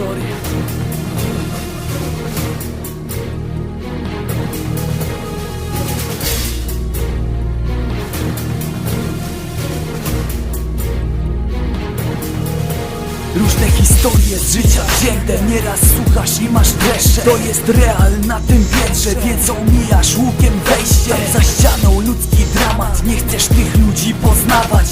historie Różne historie z życia wzięte Nieraz słuchasz i masz dreszcze. To jest real na tym piętrze Więc omijasz łukiem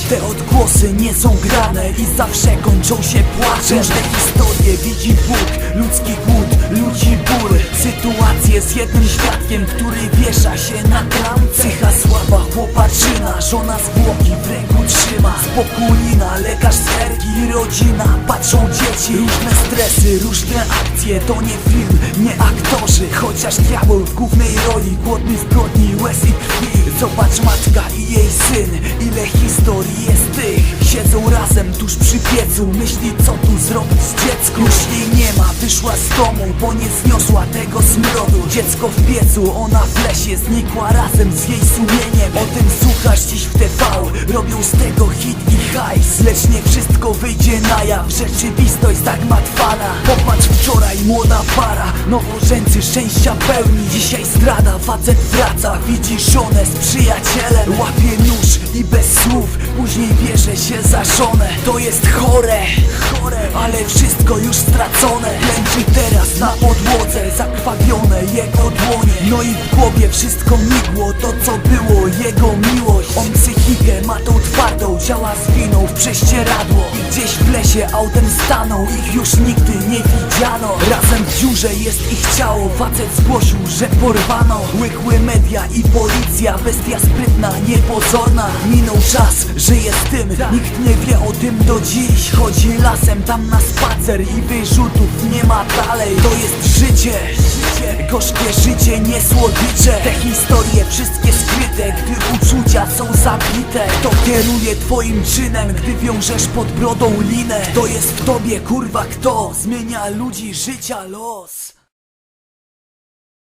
Te odgłosy nie są grane I zawsze kończą się płaczem Różne historie widzi Bóg Ludzki głód, ludzi ból Sytuacje z jednym świadkiem Który wiesza się na klamce. Psycha słaba, chłopaczyna Żona zwłoki w Spokulina, lekarz z ergi Rodzina, patrzą dzieci. Różne stresy, różne akcje To nie film, nie aktorzy. Chociaż diabeł w głównej roli Głodny zbrodni, łez i krwi. Zobacz matka i jej syn Ile historii jest tych. Siedzą razem tuż przy piecu Myśli co tu zrobić z dzieckiem Już jej nie ma, wyszła z domu Bo nie zniosła tego smrodu. Dziecko w piecu, ona w lesie Znikła razem z jej sumieniem. O tym słuchasz wyjdzie na jaw. Rzeczywistość zagmatwana Popatrz wczoraj młoda para. Nowożeńcy szczęścia pełni. Dzisiaj zdrada, facet wraca. Widzi żonę z przyjacielem. Łapie nóż i bez słów. Później bierze się za żonę. To jest chore, chore. Ale wszystko już stracone. Klęczy teraz na podłodze Zakrwawione jego dłonie No i w głowie wszystko migło To co było jego miłość. On psychikę ma tą twardą Działa z winą w prześcieradło. I gdzieś w lesie autem stanął Ich już nigdy nie widziano. Razem w dziurze jest ich ciało Facet zgłosił, że porwano. Łykły media i policja Bestia sprytna, niepozorna. Minął czas, żyje z tym Nikt nie wie o tym do dziś. Chodzi lasem tam na spacer I wyrzutów nie ma dalej. To jest życie Gorzkie życie, nie słodycze Te historie wszystkie skryte Gdy uczucia są zabite. To kieruje twoim czynem Gdy wiążesz pod brodą linę? To jest w tobie kurwa kto Zmienia ludzi życia los